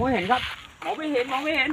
องไม่เห็นครับมองไม่เห็นมองไม่เห็น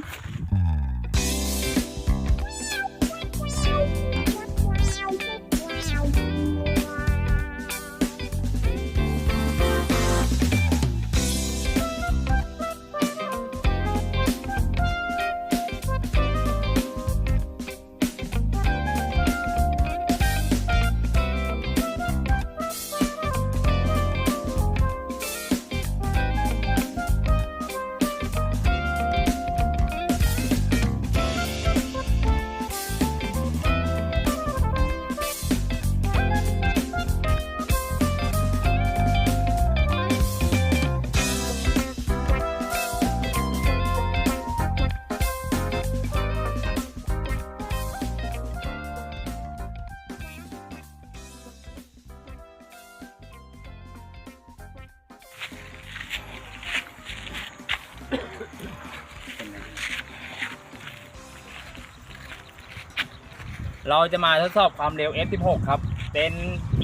เราจะมาทดสอบความเร็ว F16 ครับ เป็น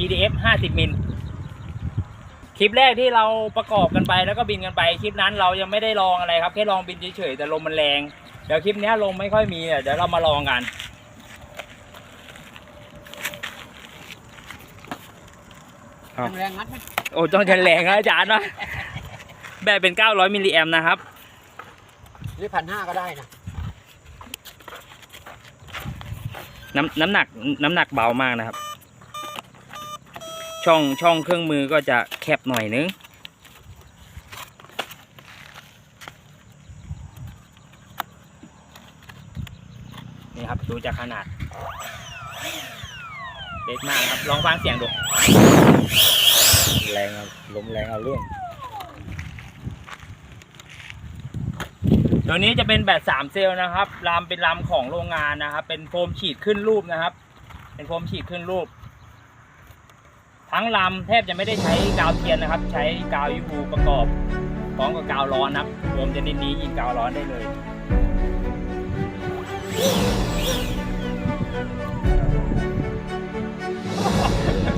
EDF 50 มิล คลิปแรกที่เราประกอบกันไปแล้วก็บินกันไป คลิปนั้นเรายังไม่ได้ลองอะไรครับ แค่ลองบินเฉยๆ แต่ลมมันแรง เดี๋ยวคลิปเนี้ยลมไม่ค่อยมีอะเดี๋ยวเรามาลองกันครับแรงงัดไหมโอ้ต้องใช้แรงนะอาจารย์นะแบตเป็น 900 มิลลิแอมนะครับ หรือพันห้าก็ได้นะน้ำน้ำหนักน้ำหนักเบามากนะครับ ช่องช่องเครื่องมือก็จะแคบหน่อยนึงนี่ครับดูจากขนาด เล็กมากครับ ลองฟังเสียงดู แรงเอาลมแรงเอาเรื่อง ตัวนี้จะเป็นแบต3เซลล์นะครับลำเป็นลำของโรงงานนะครับ เป็นโฟมฉีดขึ้นรูปนะครับ เป็นโฟมฉีดขึ้นรูป ทั้งลำแทบจะไม่ได้ใช้กาวเทียนนะครับ ใช้กาวยูบูประกอบพร้อมกับกาวร้อนนะครับรวมชนิดนี้ยิงกาวร้อนได้เลย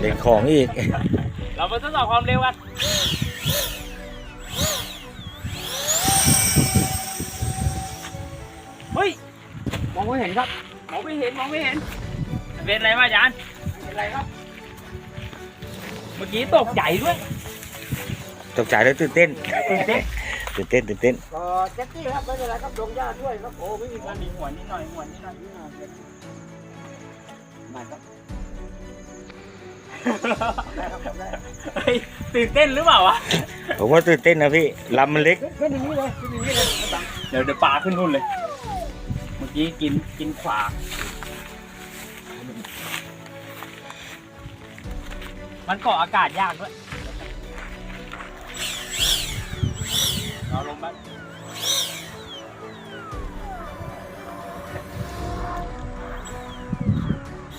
เด็กของอีก เรามาทดสอบความเร็วกัน มองไม่เห็นครับมองไม่เห็นมองไม่เห็น เป็นอะไรมาอาจารย์เป็นไรครับ เมื่อกี้ตกใจด้วยตกใจแล้วตื่นเต้นตื่นเต้นตื่นเต้นตื่นเต้นก็แจ็คกี้ครับไม่เป็นไรครับลงหญ้าด้วยครับโอ้ไม่มีมักานรมีหัวนิดหน่อยหัวนิดหน่อยมาครับได้ครับได้เฮ้ยตื่นเต้นหรือเปล่าวะผมว่าตื่นเต้นนะพี่ลำมันเล็กขึ้นอย่างนี้เลยขึ้นอย่างนี้เลยไม่ต้องเดี๋ยวเดี๋ยวปลาขึ้นนู่นเลยเมื่อ กี้กินกินขวามันเกาะอากาศยากด้วย เราลงบ้าง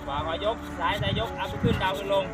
ขวาขวายก ซ้ายซ้ายยกอัพขึ้นดาวขึ้นลง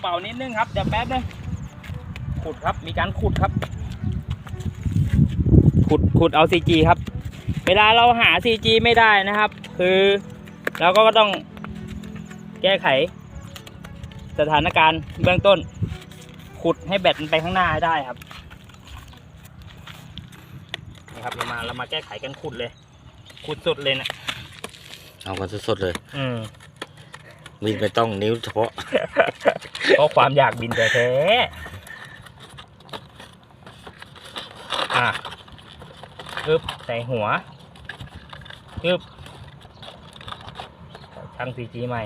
เบานิดนึงครับเดี๋ยวแป๊บนึงขุดครับมีการขุดครับ ขุดขุดเอา CG ครับ เวลาเราหา CG ไม่ได้นะครับ คือเราก็ต้องแก้ไข สถานการณ์เบื้องต้น ขุดให้แบตมันไปข้างหน้าให้ได้ครับนี่ครับเรามาเรามาแก้ไขกันขุดเลย ขุดสุดเลยนะเอากันสดๆเลย อืมมีไม่ต้องนิ้วเฉพาะ เพราะความอยากบินแท้อึบใส่หัวอึบช่างซีจีใหม่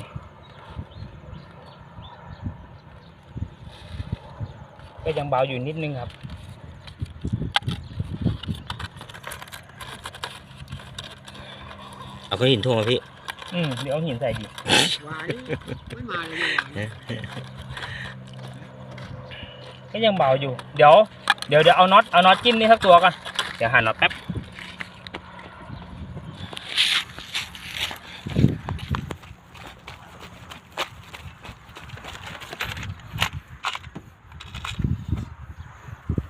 ก็ยังเบาอยู่นิดนึงครับ เอาก้อนหินท่วงมาพี่ อืมเดี๋ยวเอาหินใส่ดิ หวานไม่มาเลยเนี่ย ก็ยังเบาอยู่ เดี๋ยว เดี๋ยวเดี๋ยวเอาน็อต เอาน็อตจิ้มนี่สักตัวก่อน เดี๋ยวหาน็อตแป๊บ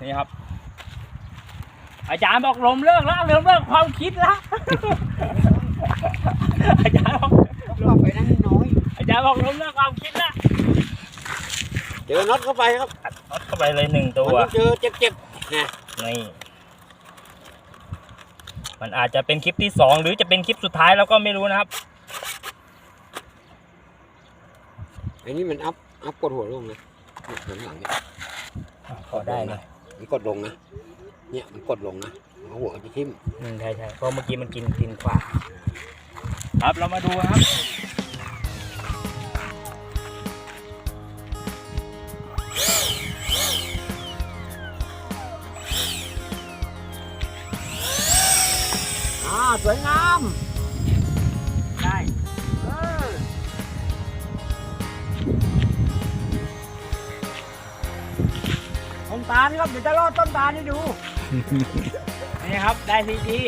นี่ครับ อาจารย์บอกลมเลิกแล้วลมเลิกความคิดแล้ว อาจารย์บอกต้องเข้าไปนั่งน้อย อาจารย์บอกลมเลิกความคิดแล้วเจอน็อตเข้าไปครับอัดน็อตเข้า ไปเลยหนึ่งตัมันวต้องเจอเจ็บๆนะนี่ มันอาจจะเป็นคลิปที่สองหรือจะเป็นคลิปสุดท้ายเราก็ไม่รู้นะครับ อันนี้มันอัพอัพกดหัวลงนะหันหลังเนี่ยพอได้นะมันกดลงนะ เนี่ยมันกดลงนะหัวจะทิ่มอืมใช่ใช่เพราะเมื่อกี้มันกินกินขวาครับเรามาดูครับ สวยงาม ได้เออต้นตาลครับ เดี๋ยวจะรอดต้นตาลให้ดู นี่ครับ ได้ซีจี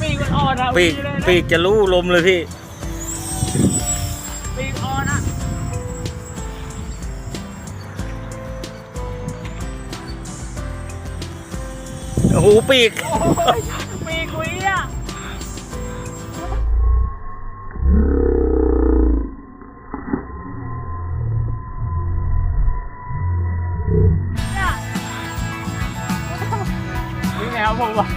ปีกมันอ่อนอะปีกเลยนะปีกจะลู่ลมเลยพี่ ปีกอ่อนอะโอ้โหปีก โอ้ย ครับผมว่า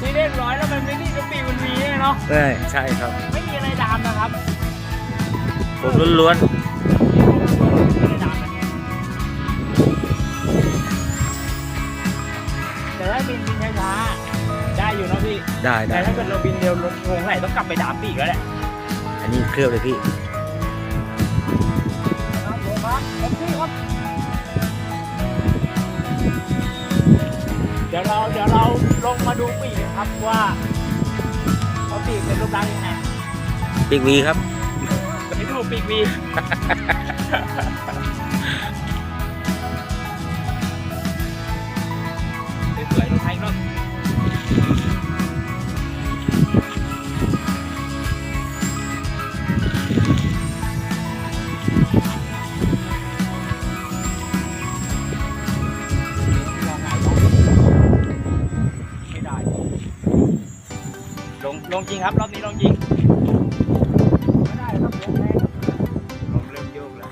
ที่เรียบร้อยแล้วมันไม่นี่ก็ปีกมันหวีเนี่ยเนาะใช่ใช่ครับ ไม่มีอะไรดามนะครับผมล้วนแต่ถ้าบินบินช้าๆได้อยู่เนอะพี่ๆได้แต่ได้ถ้าเกิดเราบินเร็วลงลงไหนต้องกลับไปดามปีกแล้วแหละอันนี้เคลือบเลยพี่ครับผมครับเต็มที่ครับ ดี๋ยวเราเดี๋ยวเราลงมาดูปีกนะครับว่าเขาปีกเป็นรูปร่างยังไงปีกวีครับไปดูปีกวี ลงลงจริงครับรอบนี้ลงจริงไม่ได้ครับลงแรงลงเริ่มโยกแล้ว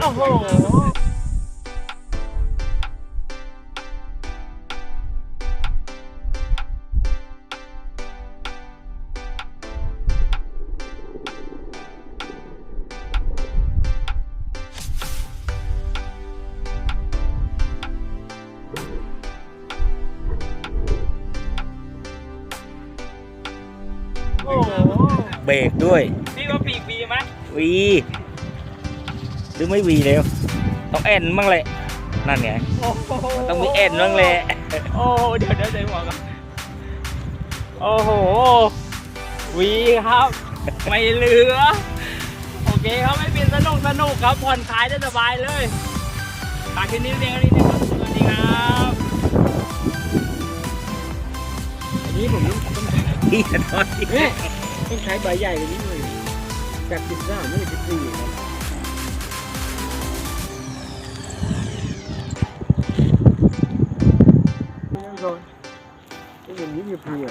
โอ้โห รกด้วยพี่ว่าปีกวีไหมวีหรือไม่วีแล้วต้องแอนบ้างเลยนั่นไงโอ้โหมันต้องมีแอนบ้างแหละโอ้โหเดี๋ยวเดี๋ยวเดี๋ยวหัวก่อนโอ้โหวีครับ ไม่เหลือ โอเคครับไม่เป็นสนุกสนุกครับผ่อนคลายได้สบายเลยฝากคลิปนี้เพียงเท่านี้นะครับสวัสดีครับอันนี้ผมต้องต้องใช้พี่จะทอดเอ๊ะต้องใช้ใบใหญ่กว่านี้หน่อยจากสิบสามไม่ใช่สิบสี่ครับนี่ก่อนนี่อย่างนี้มีเผื่อ